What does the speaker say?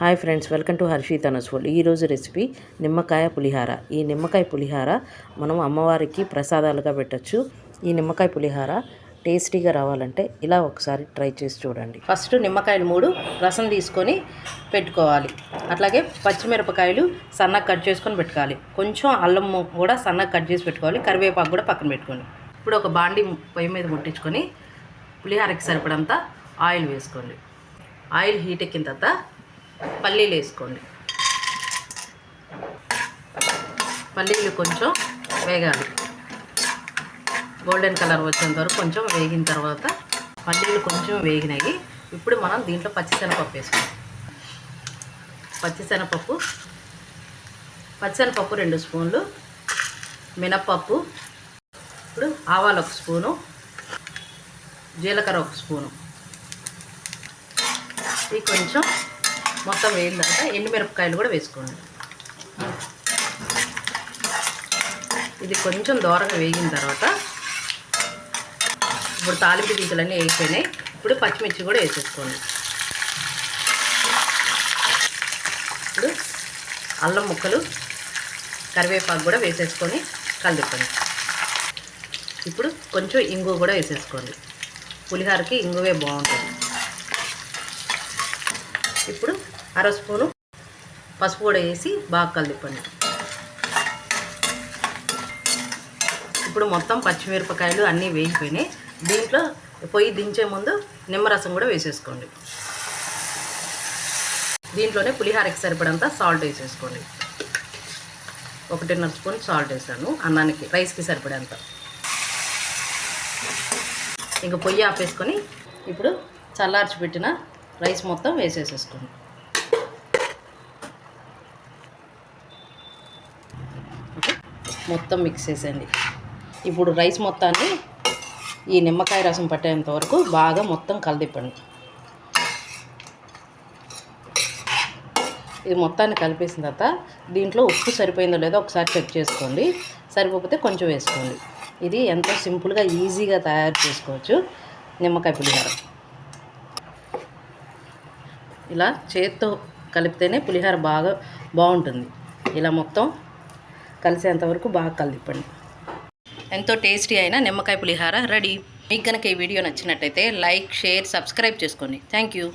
Hi friends welcome to Harshitha's food ఈరోజు recipe నిమ్మకాయ పులిహార. ఈ నిమ్మకాయ పులిహార మనం అమ్మవారికి ప్రసాదాలుగా పెట్టచ్చు. ఈ నిమ్మకాయ పులిహార టేస్టీగా రావాలంటే ఇలా ఒకసారి ట్రై చేసి చూడండి. ఫస్ట్ నిమ్మకాయలు మూడు రసం తీసుకొని పెట్టుకోవాలి. అట్లాగే పచ్చిమిరపకాయలు సన్నగా కట్ చేసుకొని పెట్టుకోవాలి. కొంచెం అల్లం కూడా సన్నగా కట్ చేసి పెట్టుకోవాలి. కరివేపాకు కూడా పక్కన పెట్టుకోండి. ఇప్పుడు ఒక బాండి పొయ్యి మీద ముట్టించుకొని పులిహారకి సరిపడంత ఆయిల్ వేసుకోండి. ఆయిల్ హీట్ ఎక్కిన తర్వాత పల్లీలు వేసుకోండి. పల్లీలు కొంచెం వేగాలి. గోల్డెన్ కలర్ వచ్చేంత వరకు కొంచెం వేగిన తర్వాత పల్లీలు కొంచెం వేగినాయి. ఇప్పుడు మనం దీంట్లో పచ్చిశనగపప్పు వేసుకోండి పచ్చిశనగపప్పు పచ్చిశనగపప్పు రెండు స్పూన్లు మినప్పప్పు ఇప్పుడు ఆవాలు ఒక స్పూను జీలకర్ర ఒక స్పూను. ఇది కొంచెం మొత్తం వేయిందాక తర్వాత ఎండుమిరపకాయలు కూడా వేసుకోండి. ఇది కొంచెం దూరంగా వేగిన తర్వాత ఇప్పుడు తాలింపు గింజలన్నీ వేగిపోయినాయి. ఇప్పుడు పచ్చిమిర్చి కూడా వేసేసుకోండి. ఇప్పుడు అల్లం ముక్కలు కరివేపాకు కూడా వేసేసుకొని కలిపండి ఇప్పుడు కొంచెం ఇంగు కూడా వేసేసుకోండి. పులిహోరకి ఇంగువే బాగుంటుంది. ఇప్పుడు అర స్పూను పసుపు కూడా వేసి బాగా కలిపండి ఇప్పుడు మొత్తం పచ్చిమిరపకాయలు అన్నీ వేగిపోయినాయి. దీంట్లో పొయ్యి దించే ముందు నిమ్మరసం కూడా వేసేసుకోండి. దీంట్లోనే పులిహారకి సరిపడంత సాల్ట్ వేసేసుకోండి. ఒకటిన్నర స్పూన్ సాల్ట్ వేసాను. అన్నానికి రైస్కి సరిపడేంత. ఇంకా పొయ్యి ఆపేసుకొని ఇప్పుడు చల్లార్చి పెట్టిన రైస్ మొత్తం వేసేసేసుకోండి. మొత్తం మిక్స్ చేసేయండి. ఇప్పుడు రైస్ మొత్తాన్ని ఈ నిమ్మకాయ రసం పట్టేంత వరకు బాగా మొత్తం కలదిప్పండి. ఇది మొత్తాన్ని కలిపేసిన తర్వాత దీంట్లో ఉప్పు సరిపోయిందో లేదో ఒకసారి చెక్ చేసుకోండి. సరిపోతే కొంచెం వేసుకోండి. ఇది ఎంతో సింపుల్గా ఈజీగా తయారు చేసుకోవచ్చు నిమ్మకాయ పులిహోర. ఇలా చేత్తో కలిపితేనే పులిహోర బాగా బాగుంటుంది. ఇలా మొత్తం కలిసేంతవరకు బాగా కలిపండి. ఎంతో టేస్టీ అయిన నిమ్మకాయ పులిహార రెడీ. మీకు కనుక ఈ వీడియో నచ్చినట్టయితే లైక్ షేర్ సబ్స్క్రైబ్ చేసుకోండి. Thank you.